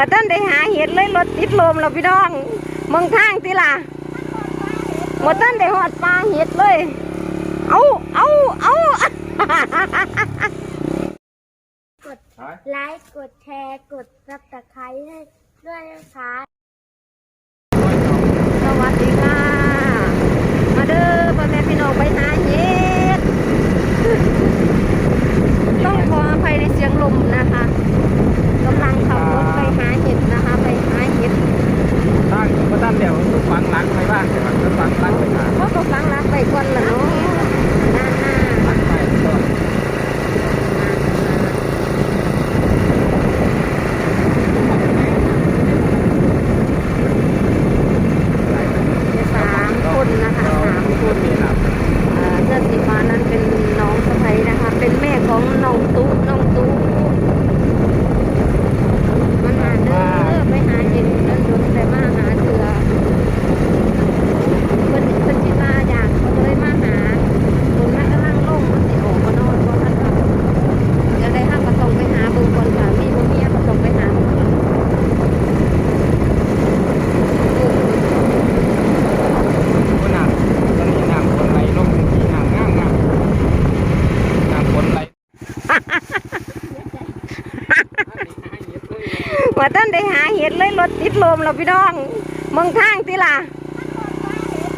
ว่าท่านได้หาเห็ดเลยรถติดลมแล้วพี่น้องเมืองทางติล่ะว่าท่านได้หอดปลาเห็ดเลย เอาเอาเอากดไลค์กดแชร์กดซับสไครต์ให้ด้วยนะคะสวัสดีค่ะ มาเด้อพ่อแม่พี่น้องไปหาเห็ดต้องขออภัยในเสียงลมนะคะกำลังขับรถไป หาเห็ดนะคะ ไปหาเห็ด ตั้งก็ตั้งเดี๋ยวต้องฟังหลังไปบ้างแต่ว่าต้องฟังหลังไปหา เพราะตกหลังรักไปก่อนละเนาะด้านหน้า หลังไปก่อน สามคนนะคะสามคน มีหลับ เอ่อเสื้อสีฟ้านั้นเป็นน้องสะใภ้นะคะ เป็นแม่ของน้องตุ๊น้องตุ๊มันหาเด้อไปหาเห็ดนั่นโดนแต่มาหาเถื่อเพิ่นเพิ่นสิมาอยากเขาเลยมาหาคนมากำลังลงมันสิออกมานอนเพราะท่านเขาเดี๋ยวได้ห้ามก็ต้องไปหาเบิ่งก่อนค่ะมีบ่มีก็ต้องไปหาเบิ่งก่อน ก็น้ำตอนนี้น้ำคนไหลลงที่น้ำงามงามน้ำคนไหล ว่าท่านได้หาเห็ดเลยรถติดลมแล้วพี่น้องเมืองทางติล่ะ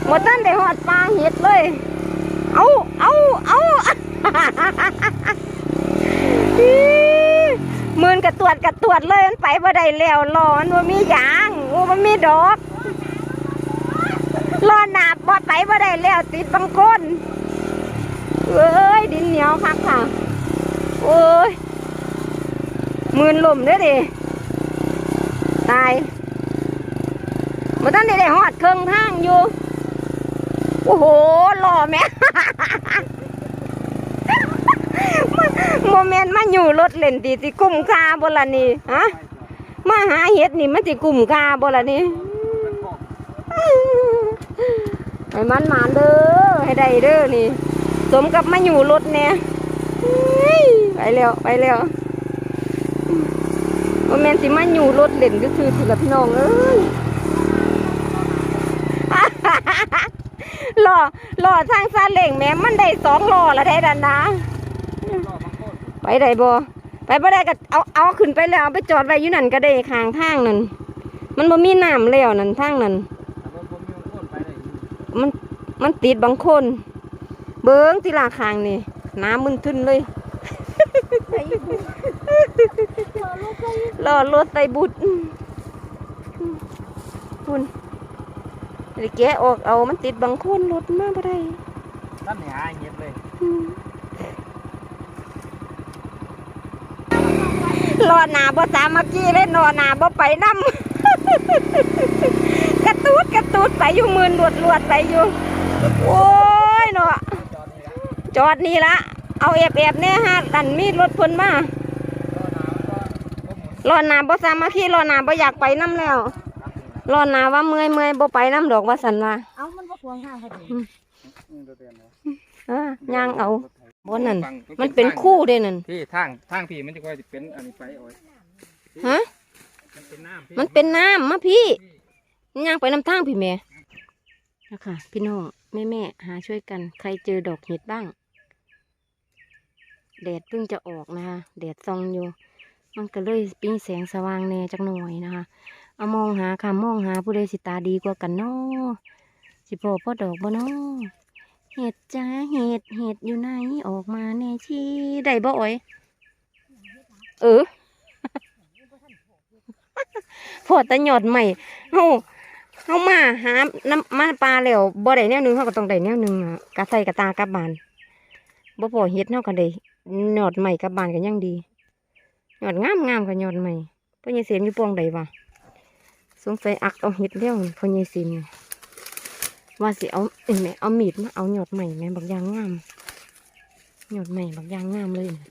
ว่าท่านได้หอดปลาเห็ดเลย เอาเอาเอามือนกระตรวจกระตรวจเลยมันไปบ่ได้แล้วรอมันว่ามียางโอ้มันมีดอกรอหนาบบ่ไปบ่ได้แล้วติดบางคนเอ้ยดินเหนียวคักค่ะ โอ้ยมือนลมเด้อดิ ตายมาตั้งได้ได้หอดเครื่องทางอยู่ โอ้โหหล่อแม่โมเมนต์มาอยู่รถเล่นตีสิกุ้มคาบ่ละนี่ฮะมาหาเห็ดนี่มันสิกุ้มคาบ่ละนี่ให้มันมานเด้อให้ได้เด้อนี่ สมกับมาอยู่รถเนี่ยไปแล้วไปแล้ว ว่าแมนสิมาอยู่รถเล่นก็คือถือกับพี่น้องเอ้ยหล่อหล่อทางซาเล่งแม่มันได้สองหล่อละได้ดันนะไปได้บ่ไปบ่ได้ก็เอาเอาขึ้นไปแล้วเอาไปจอดไว้อยู่นั่นก็ได้ข้างทางนั่นมันบ่มีน้ำแล้วนั่นทางนั่นมันมันติดบางคน เบิ้งที่ลาคางนี่ น้ำมึนทึนเลย รอรถไตบุตรคุณหรือแกะออกเอามันติดบางคนรถมาบ่ได้ตั้งหาเงียบเลยอืมรอหนาบ่สามัคคีเลยรอหนาบ่ไปนำกระตูดกระตูดไปอยู่มือนลวดลวดไปอยู่ โอ้ยเนาะจอดนี่ละจอดนี่ละเอาแอบแอบๆแน่ฮะดันมีรถเพิ่นมาก็น้ำก็ก็หมุน รอหนาบ่สามัคคีรอหนาบ่อยากไปน้ำแล้วรอหนาว่าเมื่อยเมื่อยบ่ไปน้ำดอกว่าสันว่าเอ้ามันบ่ควงข้างเขาดิอืมตัวเตือนเนาะอ่าย่างเอาบนนั่นมันเป็นคู่เด้นั่นพี่ทางทางพี่มันจะค่อยสิเป็นอันนี้ไปโอ้ยฮะมันเป็นน้ำพี่มันเป็นน้ำมาพี่ย่างไปน้ำทางพี่แม่นะคะพี่น้องแม่แม่ๆหาช่วยกัน ใครเจอดอกเห็ดบ้างแดดเพิ่งจะออกนะคะแดดส่องอยู่ มันก็เลยปีแสงสว่างแน่จักหน่อยนะคะ เอามองหาค่ะมองหาผู้ใดสิตาดีกว่ากันเนาะสิพอพ่อดอกบ่เนาะเห็ดจ้าเห็ดเห็ดอยู่ไหนออกมาแน่ชี้ได้บ่อ๋อยเออพอแต่หยอดใหม่เฮาเฮามาหาน้ำมาปลาแล้วบ่ได้แนวนึงเฮาก็ต้องได้แนวนึงอะกะใส่กะตากลับานบ่พอเฮ็ดเฮาก็ได้หยอดใหม่กลับานก็ยังดี หยอดงามงามก็หยอดใหม่พ่อใหญ่เสียมอยู่ปองใดวะสงสัยอักเอาเฮ็ดแล้วพ่อใหญ่เสียมนี่ว่าสิเอาเอ้ยแม่เอามีดมาเอาหยอดใหม่แม่บักอยางงามหยอดใหม่บักอยางงามเลยน่ะ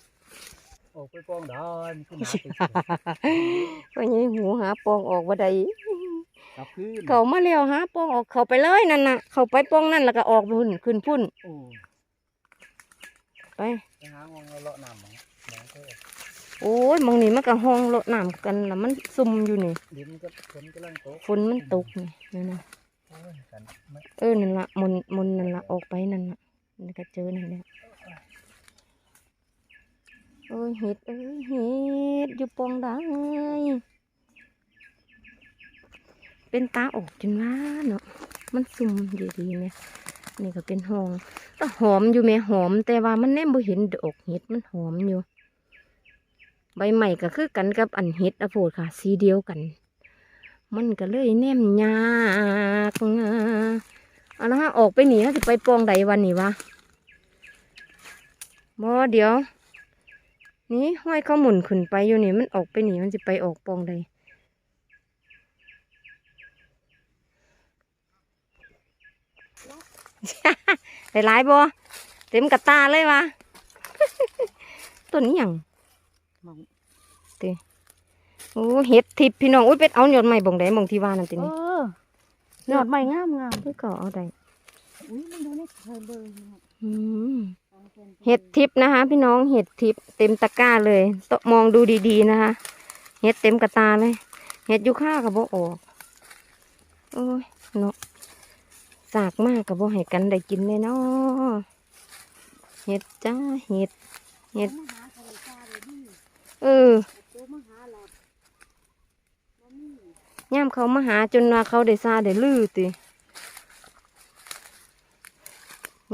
โอ้ไปป้องดอนขึ้นหาไปพ่อใหญ่หูหาปองออกบ่ได้กลับคืนเขามาแล้วฮะปองออกเขาไปเลยนั่นน่ะ เขาไปปองนั่นแล้วก็ออกพุ่นขึ้นพุ่นโอ้ไปไปหางงเลาะน้ำมั้งน้ำเท่ โอ้ยหมองนี้มันก็ห้องรดน้ำกันแล้วมันซุ่มอยู่นี่ดินกับฝนกำลังตกฝนมันตกนี่นั่นนะโอ้ยกันไม่เออนั่นละมนมนนั่นละออกไปนั่นละนี่ก็เจอนั่นแหละโอ้ยเห็ดเอ้ยเห็ดอยู่ปองได้เป็นตาออกจนว่าเนาะมันซุ่มอยู่ดีเนี่ยนี่ก็เป็นห้องแต่หอมอยู่แม่หอม แต่ว่ามันแนมบ่เห็นดอกเห็ดมันหอมอยู่ ใบใหม่ก็คือกันกับอันเห็ดอะโพดค่ะ สีเดียวกัน มันก็เลยแนมยากเอาละฮะออกไปหนีแล้วจะไปปองใดวันนี้วะบอเดี๋ยว นี่ห้อยเขาหมุนขึ้นไปอยู่นี่มันออกไปหนีมันจะไปออกปองใดได้หลายบอเต็มกระตาเลยวะต้นนี้หยัง มองโอ้เห็ดทิพย์พี่น้องอุ้ยเป็ดเอาหยอดใหม่บ่งใดบ่งที่ว่านั่นติเอนี่อยอดใหม่งามงามนี่ก็เอาได้อุ้ยมันดูนี่เคยเลยเนี่ยอืมเห็ดทิพย์นะคะ พี่น้องเห็ดทิพย์เต็มตะกร้าเลยต้องมองดูดีๆนะคะเห็ดเต็มกระตาเลยเห็ดอยุค่ากับบ่ออกโอ้ยเนาะสากมากกับบ่ให้กันได้กินเลยเนาะเห็ดจ้าเห็ด เห็ด มาหาเขาเลยจ้าเลยนี่ เออตัวมาหาหลอดมันนี่ย่ามเขามาหาจนว่าเขาได้ซาได้ลือติ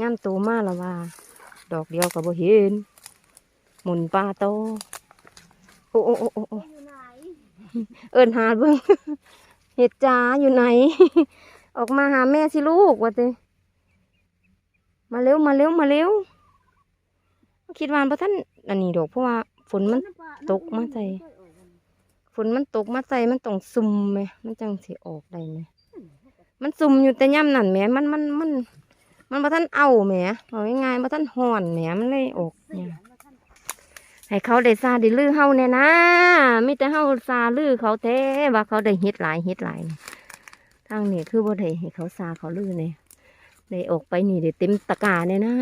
ย่ามโตมาแล้วว่า ดอกเดียวกับบ่เห็น หมุนปลาโตโอ้โอ้โอ้โอ้โอ้อยู่ไหนเอินหาเบิ่งเห็ดจ้าอยู่ไหน ออกมาหาแม่สิลูกว่าติมาเร็วมาเร็วมาเร็วคิดว่าพระท่านอันนี้ดอกเพราะว่า ฝนมันตกมาใส่ฝนมันตกมาใส่มันต้องซุ่มไหมมันจังสิออกได้ไหมมันซุ่มอยู่แต่ย่ำนั่นแหมมันมันมัน มันบ่ท่านเอาแหมเอาง่ายๆบ่ท่านห่อนแหมมันเลยออกเนี่ยให้เขาได้ซาได้ลื้อเฮาเนี่ยนะมีแต่เฮาซาลื้อเขาแท้ว่าเขาได้เฮ็ดหลายเฮ็ดหลายทางนี้คือบ่ได้ให้เขาซาเขาลื้อเนี่ยได้ออกไปนี่ได้เต็มตะกาเนี่ยนะ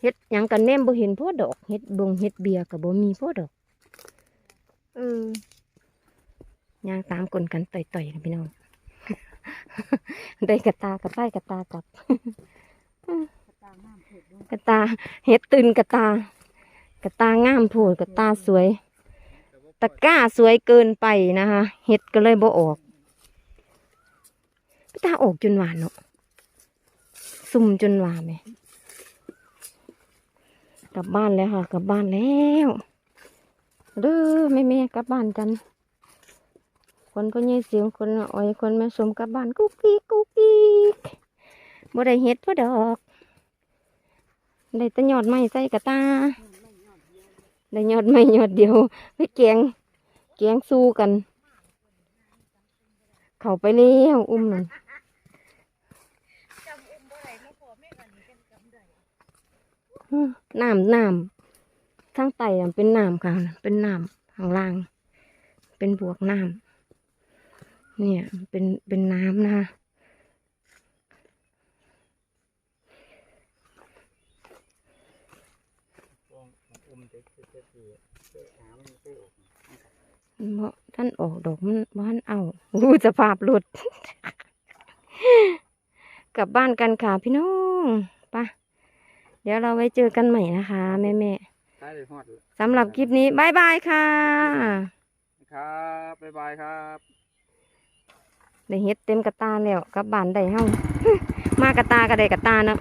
เฮ็ดหยังกันแนมบ่เห็นพวดอกเฮ็ดบงเฮ็ดเบียร์ก็บ่มีพวดอกเออย่างตามกลกันต่อยๆนะพี่น้องได้กระตากระป้ายกระตากลับตามน้ำเผ็ดด้วยกระตาเฮ็ดตื่นกระตากระตางามโพดกระตาสวยตะกร้าสวยเกินไปนะคะเฮ็ดก็เลยบ่ออกกระตาออกจนหวานเนาะซุ่มจนหวานไหมก ลับบ้านแล้วค่ะ กลับบ้านแล้วเด้อแม่แม่ๆกลับบ้านกัน คนพ่อใหญ่สียงคนอ้อยคนแม่สมกลับบ้านกุ๊กกิ๊กกุ๊กกิ๊กบ่ได้เฮ็ดพ่ดอกได้ต่ยอดไม้ใส่กระตาได้ยอดไม้ยอดเดียวไปแกงแกงสู้กัน เข้าไปแล้วอุ้มนั่นอื้อ น้ำน้ำทางไตเป็นน้ำค่ะ เป็นน้ำข้างล่าง เป็นบวกน้ำเนี่ย เป็นเป็นน้ำนะคะเพราะท่านออกดอกมันบ้านเอารู้สภาพหลุด กลับบ้านกันค่ะพี่น้องไปะ ดี๋ยวเราไว้เจอกันใหม่นะคะแม่แม่ใช่เลยฮอดๆสำหรับคลิปนี้บายบายค่ะ ครับบ๊ายบายครับได้เฮ็ดเต็มกระตาแล้วกลับบ้านได้เฮามากระตาก็ได้กระตาเนาะ